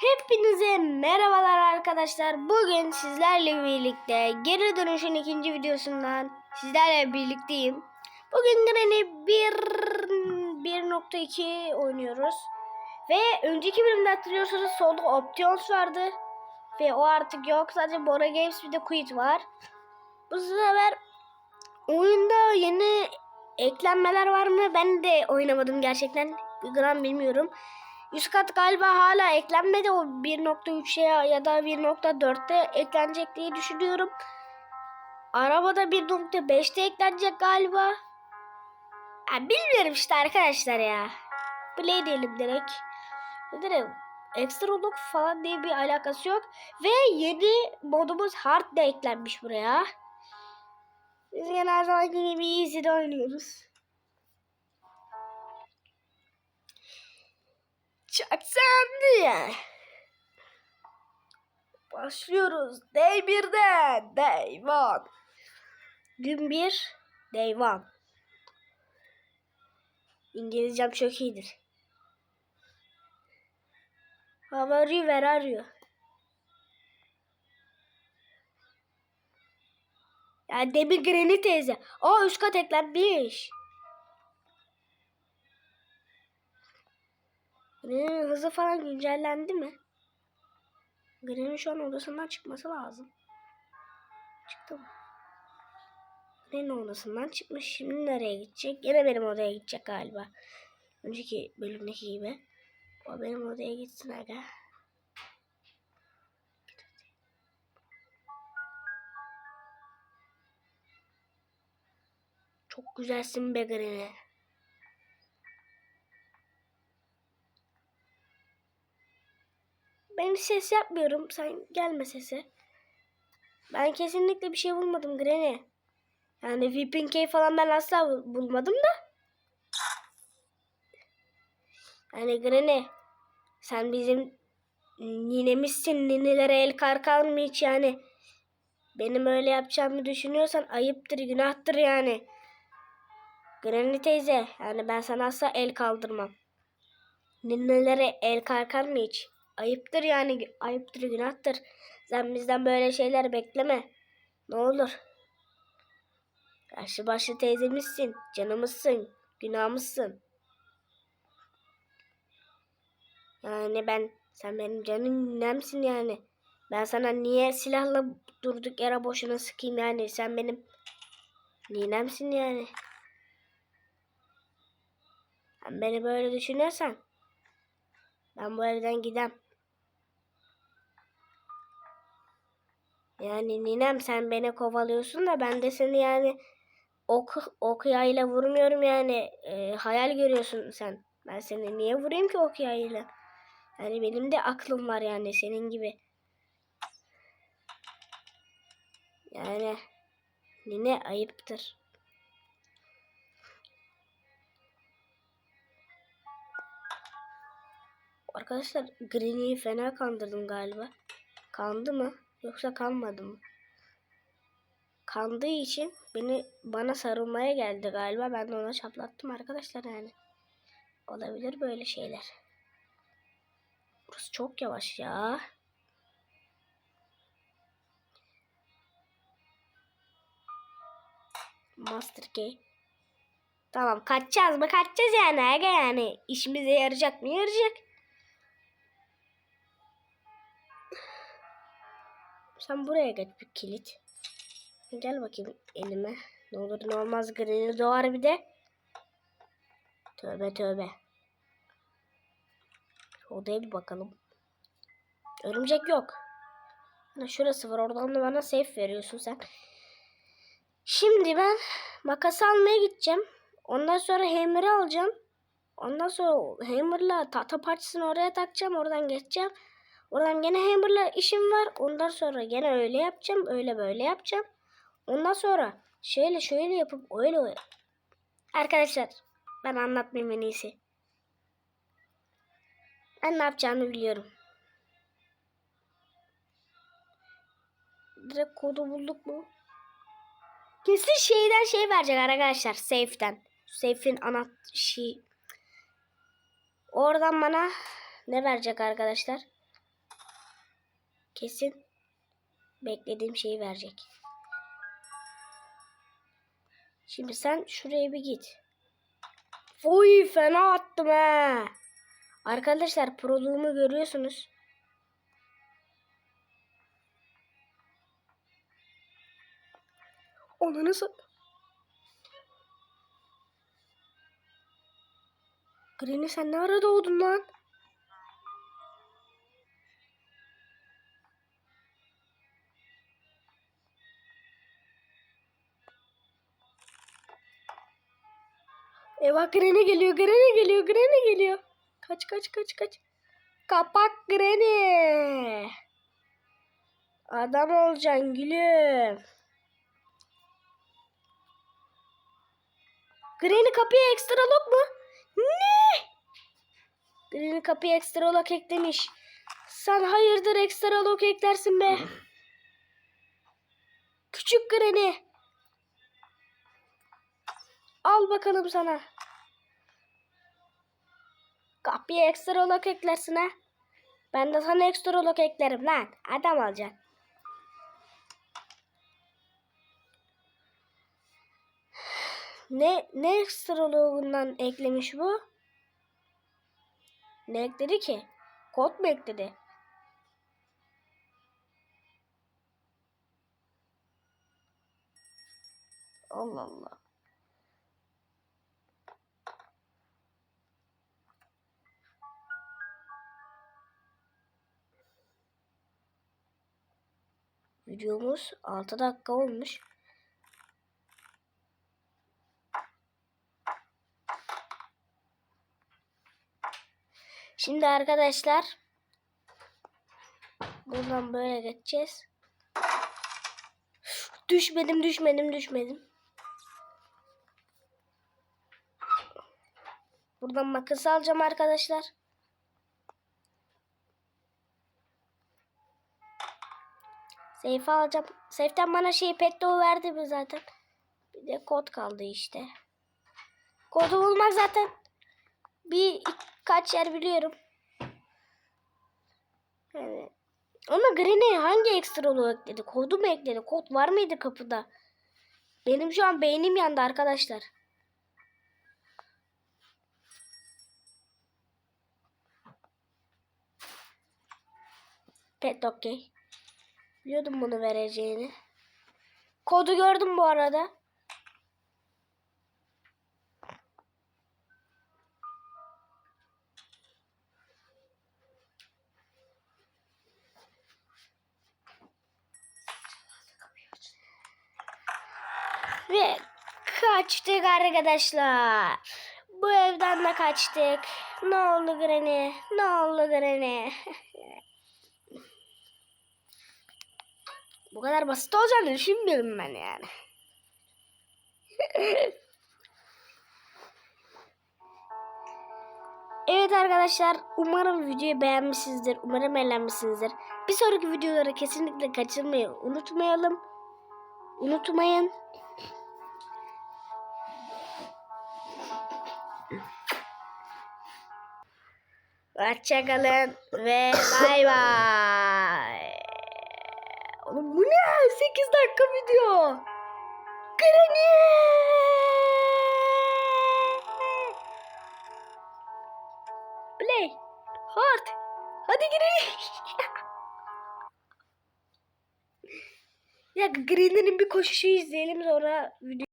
Hepinize merhabalar arkadaşlar. Bugün sizlerle birlikte geri dönüşün ikinci videosundan sizlerle birlikteyim. Bugün Granny 1 1.2 oynuyoruz. Ve önceki bölümde hatırlıyorsanız solda Options vardı. Ve o artık yok. Sadece Bora Games bir de Quit var. Bu sefer oyunda yeni eklenmeler var mı? Ben de oynamadım gerçekten. Gram bilmiyorum. Üst kat galiba hala eklenmedi. O 1.3'e ya da 1.4'te eklenecek diye düşünüyorum. Arabada 1.5'te eklenecek galiba. Ya bilmiyorum işte arkadaşlar ya. Play diyelim direkt. Direkt ekstra look falan diye bir alakası yok. Ve yeni modumuz hard da eklenmiş buraya. Biz yine her zamanki gibi easy'de oynuyoruz. Çaksandı ya. Başlıyoruz. Day 1'de. Day 1. Gün 1. Day 1. İngilizcem çok iyidir. How are you? Where are you? Ya Demir Granny teyze. Aa üst kat eklenmiş. Granny'nin hızı falan güncellendi mi? Granny'nin şu an odasından çıkması lazım. Çıktı mı? Granny'nin odasından çıkmış. Şimdi nereye gidecek? Yine benim odaya gidecek galiba. Önceki bölümdeki gibi. O benim odaya gitsin aga. Çok güzelsin be Granny. Ben hiç ses yapmıyorum. Sen gelme sese. Ben kesinlikle bir şey bulmadım Granny. Yani Whipping Cave falan ben asla bul- bulmadım da. Yani Granny sen bizim ninemizsin. Ninelere el karkar mı hiç yani? Benim öyle yapacağımı düşünüyorsan ayıptır, günahtır yani. Granny teyze, yani ben sana asla el kaldırmam. Ninelere el kalkar mı hiç? Ayıptır yani, ayıptır, günahtır. Sen bizden böyle şeyler bekleme. Ne olur. Yaşlı başlı teyzemizsin, canımızsın, günahımızsın. Yani ben, sen benim canım ninemsin yani. Ben sana niye silahla durduk yere boşuna sıkayım yani. Sen benim ninemsin yani. Sen beni böyle düşünüyorsan ben bu evden gidem. Yani ninem sen beni kovalıyorsun da ben de seni yani ok, ok yayıyla vurmuyorum yani. Ee, hayal görüyorsun sen. Ben seni niye vurayım ki ok yayıyla? Yani benim de aklım var yani senin gibi. Yani nine ayıptır. Arkadaşlar Greeny'i fena kandırdım galiba. Kandı mı? Yoksa kanmadı mı? Kandığı için beni bana sarılmaya geldi galiba. Ben de ona çaplattım arkadaşlar yani. Olabilir böyle şeyler. Burası çok yavaş ya. Master Key. Tamam kaçacağız mı? Kaçacağız yani. Aga yani. İşimize yarayacak mı? Yarayacak. Sen buraya geç bir kilit. Gel bakayım elime. Ne olur ne olmaz Granny doğar bir de. Tövbe tövbe. Odaya bir bakalım. Örümcek yok. Şurası var. Oradan da bana safe veriyorsun sen. Şimdi ben makas almaya gideceğim. Ondan sonra hammer'ı alacağım. Ondan sonra hammer'la tahta parçasını oraya takacağım. Oradan geçeceğim. Oradan gene hammer'la işim var. Ondan sonra gene öyle yapacağım. Öyle böyle yapacağım. Ondan sonra şöyle şöyle yapıp öyle öyle. Arkadaşlar ben anlatmayayım en iyisi. Ben ne yapacağımı biliyorum. Direkt kodu bulduk mu? Kesin şeyden şey verecek arkadaşlar. Safe'den. Safe'in ana şey. Oradan bana ne verecek arkadaşlar? Kesin beklediğim şeyi verecek. Şimdi sen şuraya bir git. Oy fena attım he. Arkadaşlar proluğumu görüyorsunuz. Onu nasıl... Granny sen ne ara doğdun lan? Eyvah Granny geliyor, Granny geliyor, Granny geliyor. Kaç kaç kaç kaç. Kapak Granny. Adam olacaksın gülüm. Granny kapıya ekstra lock mu? Ne? Granny kapıya ekstra lock eklemiş. Sen hayırdır ekstra lock eklersin be. Küçük Granny. Al bakalım sana. Kapıya ekstra lock eklersin ha. Ben de sana ekstra lock eklerim lan. Adam olacaksın. Ne ne ekstra lock'undan eklemiş bu? Ne ekledi ki? Kod mu ekledi? Allah Allah. Videomuz 6 dakika olmuş. Şimdi arkadaşlar buradan böyle geçeceğiz. Düşmedim, düşmedim, düşmedim. Buradan makas alacağım arkadaşlar. Seyfe alacağım. Seyften bana şey petto verdi mi zaten? Bir de kod kaldı işte. Kodu bulmak zaten bir kaç yer biliyorum. Yani ama Granny hangi ekstralığı ekledi? Kodu mu ekledi? Kod var mıydı kapıda? Benim şu an beynim yandı arkadaşlar. Pet okey. Biliyordum bunu vereceğini. Kodu gördüm bu arada. Ve kaçtık arkadaşlar. Bu evden de kaçtık. Ne oldu Granny? Ne oldu Granny? Bu kadar basit olacağını düşünmüyorum ben yani. evet arkadaşlar umarım videoyu beğenmişsinizdir. Umarım eğlenmişsinizdir. Bir sonraki videoları kesinlikle kaçırmayı unutmayalım. Unutmayın. Hoşçakalın ve bay bay. Bu ne? 8 dakika video. Granny. Play. Hard. Hadi Granny. ya Granny'nin bir koşuşu izleyelim sonra video